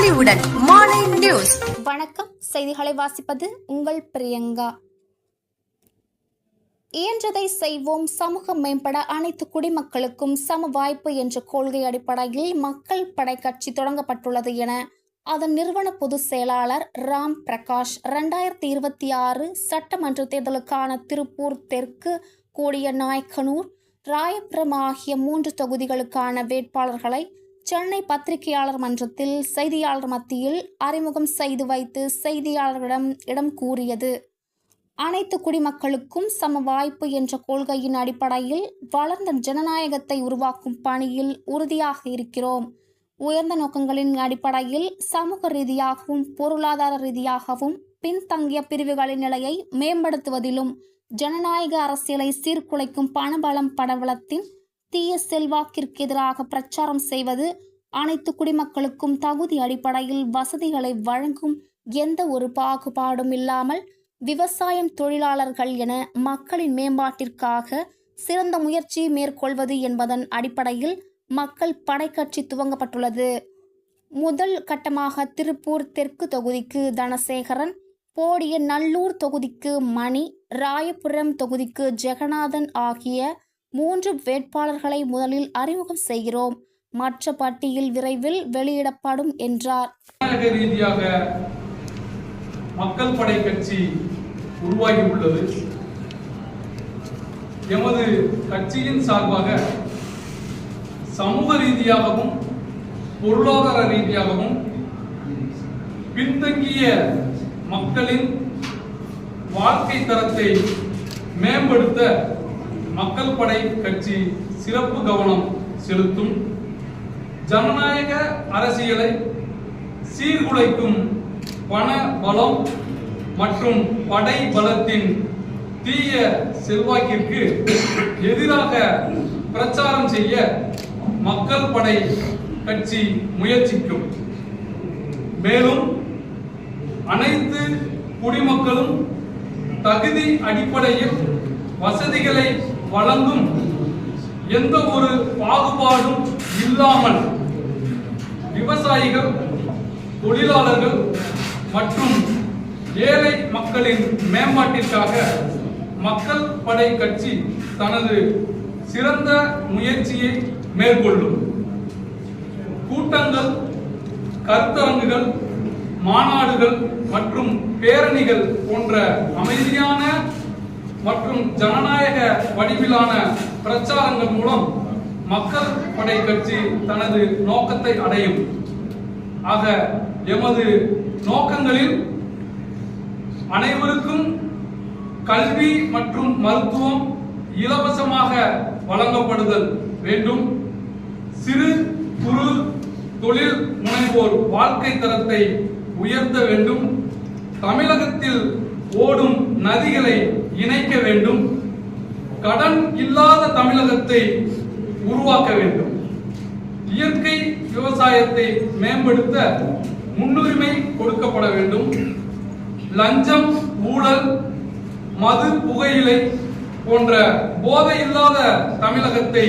பொலிவுடன் நியூஸ். வணக்கம். செய்திகளை வாசிப்பது உங்கள் பிரியங்கா. இயன்றதை செய்வோம். சமூகம் மேம்பட அனைத்து குடிமக்களுக்கும் சம வாய்ப்பு என்ற கொள்கை அடிப்படையில் மக்கள் படை கட்சி தொடங்கப்பட்டுள்ளது என அதன் நிறுவன பொதுச் செயலாளர் ராம் பிரகாஷ் ரெண்டாயிரத்தி இருபத்தி ஆறு சட்டமன்ற தேர்தலுக்கான திருப்பூர் தெற்கு கூடிய நாயக்கனூர் ராயபுரம் ஆகிய மூன்று தொகுதிகளுக்கான வேட்பாளர்களை சென்னை பத்திரிகையாளர் மன்றத்தில் செய்தியாளர் மத்தியில் அறிமுகம் செய்து வைத்து செய்தியாளர்களிடம் இடம் கூறியது. அனைத்து குடிமக்களுக்கும் சம வாய்ப்பு என்ற கொள்கையின் அடிப்படையில் வளர்ந்த ஜனநாயகத்தை உருவாக்கும் பணியில் உறுதியாக இருக்கிறோம். உயர்ந்த நோக்கங்களின் அடிப்படையில் சமூக ரீதியாகவும் பொருளாதார ரீதியாகவும் பின்தங்கிய பிரிவுகளின் நிலையை மேம்படுத்துவதிலும் ஜனநாயக அரசியலை சீர்குலைக்கும் பணபலம் படவளத்தின் தீய செல்வாக்கிற்கு எதிராக பிரச்சாரம் செய்வது அனைத்து குடிமக்களுக்கும் தகுதி அடிப்படையில் வசதிகளை வழங்கும் எந்த ஒரு பாகுபாடும் இல்லாமல் விவசாயம் தொழிலாளர்கள் என மக்களின் மேம்பாட்டிற்காக சிறந்த முயற்சி மேற்கொள்வது என்பதன் அடிப்படையில் மக்கள் படைக்கட்சி துவங்கப்பட்டுள்ளது. முதல் கட்டமாக திருப்பூர் தெற்கு தொகுதிக்கு தனசேகரன் போடிய நல்லூர் தொகுதிக்கு மணி ராயபுரம் தொகுதிக்கு ஜெகநாதன் ஆகிய மூன்று வேட்பாளர்களை முதலில் அறிமுகம் செய்கிறோம். மற்ற பட்டியல் விரைவில் வெளியிடப்படும் என்றார். ரீதியாக மக்கள் படை கட்சி உருவாகி உள்ளது எமது கட்சியின் சார்பாக சமூக ரீதியாகவும் பொருளாதார ரீதியாகவும் பின்தங்கிய மக்களின் வாழ்க்கை தரத்தை மேம்படுத்த மக்கள் படை கட்சி சிறப்பு கவனம் செலுத்தும். ஜனநாயக அரசியலை சீர்குலைக்கும் பண பலம் மற்றும் படை பலத்தின் தீய செல்வாக்கிற்கு எதிராக பிரச்சாரம் செய்ய மக்கள் படை கட்சி முயற்சிக்கும். மேலும் அனைத்து குடிமக்களும் தகுதி அடிப்படையில் வசதிகளை வழங்கும் எந்த ஒரு பாகுபாடும் இல்லாமல் விவசாயிகள் தொழிலாளர்கள் மற்றும் ஏழை மக்களின் மேம்பாட்டிற்காக மக்கள் படை கட்சி தனது சிறந்த முயற்சியை மேற்கொள்ளும். கூட்டங்கள் கருத்தரங்குகள் மாநாடுகள் மற்றும் பேரணிகள் போன்ற அமைதியான மற்றும் ஜனநாயக வடிவிலான பிரச்சாரங்கள் மூலம் மக்கள் படை கட்சி தனது நோக்கத்தை அடையும். ஆக எமது நோக்கங்களில் அனைவருக்கும் கல்வி மற்றும் மருத்துவம் இலவசமாக வழங்கப்படுதல் வேண்டும். சிறு குறு தொழில் முனைவோர் வாழ்க்கை தரத்தை உயர்த்த வேண்டும். தமிழகத்தில் ஓடும் நதிகளை இணைக்க வேண்டும். கடன் இல்லாத தமிழகத்தை உருவாக்க வேண்டும். இயற்கை விவசாயத்தை மேம்படுத்த முன்னுரிமை கொடுக்கப்பட வேண்டும். லஞ்சம் ஊழல் மது புகையிலை போன்ற போதை இல்லாத தமிழகத்தை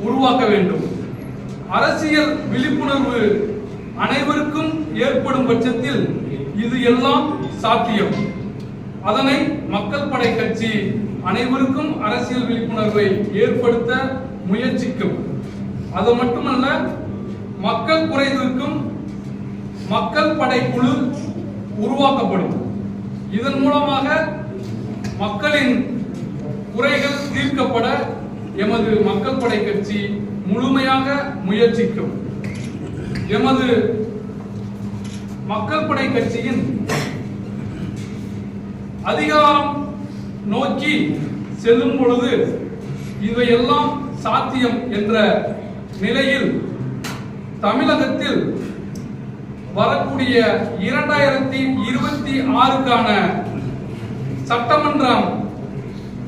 உருவாக்க வேண்டும். அரசியல் விழிப்புணர்வு அனைவருக்கும் ஏற்படும் பட்சத்தில் இது எல்லாம் சாத்தியம். அதனை மக்கள் படை கட்சி அனைவருக்கும் அரசியல் விழிப்புணர்வை ஏற்படுத்த முயற்சிக்கும். அது மட்டுமல்ல மக்கள் குறைதீர்க்கும் மக்கள் படை குழு உருவாக்கப்படும். இதன் மூலமாக மக்களின் குறைகள் தீர்க்கப்பட எமது மக்கள் படை கட்சி முழுமையாக முயற்சிக்கும். எமது மக்கள் படை கட்சியின் அதிகாரம் நோக்கி செல்லும் பொழுது இவையெல்லாம் சாத்தியம் என்ற நிலையில் தமிழகத்தில் வரக்கூடிய இரண்டாயிரத்தி இருபத்தி ஆறுக்கான சட்டமன்றம்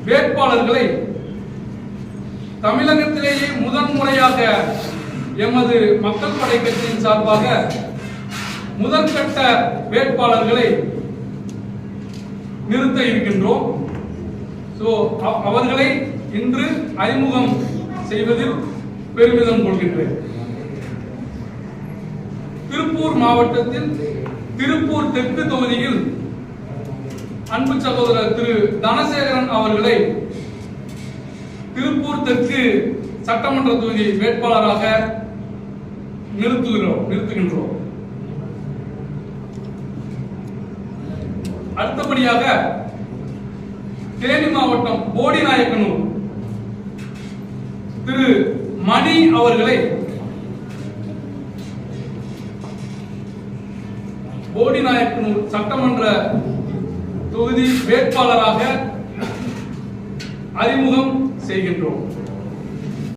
வேட்பாளர்களை தமிழகத்திலேயே முதன்முறையாக எமது மக்கள் படை கட்சியின் சார்பாக முதற்கட்ட வேட்பாளர்களை நிறுத்த இருக்கின்றோம். ஸோ அவர்களை இன்று அறிமுகம் செய்வதில் பெருமிதம் கொள்கின்றேன். திருப்பூர் மாவட்டத்தில் திருப்பூர் தெற்கு தொகுதியில் அன்பு சகோதரர் திரு தனசேகரன் அவர்களை திருப்பூர் தெற்கு சட்டமன்ற தொகுதி வேட்பாளராக நிறுத்துகிறோம் நிறுத்துகின்றோம். அடுத்தபடியாக தேனி மாவட்டம் போடிநாயக்கனூர். திரு. மணி அவர்களை போடிநாயக்கனூர் சட்டமன்ற தொகுதி வேட்பாளராக அறிமுகம் செய்கின்றோம்.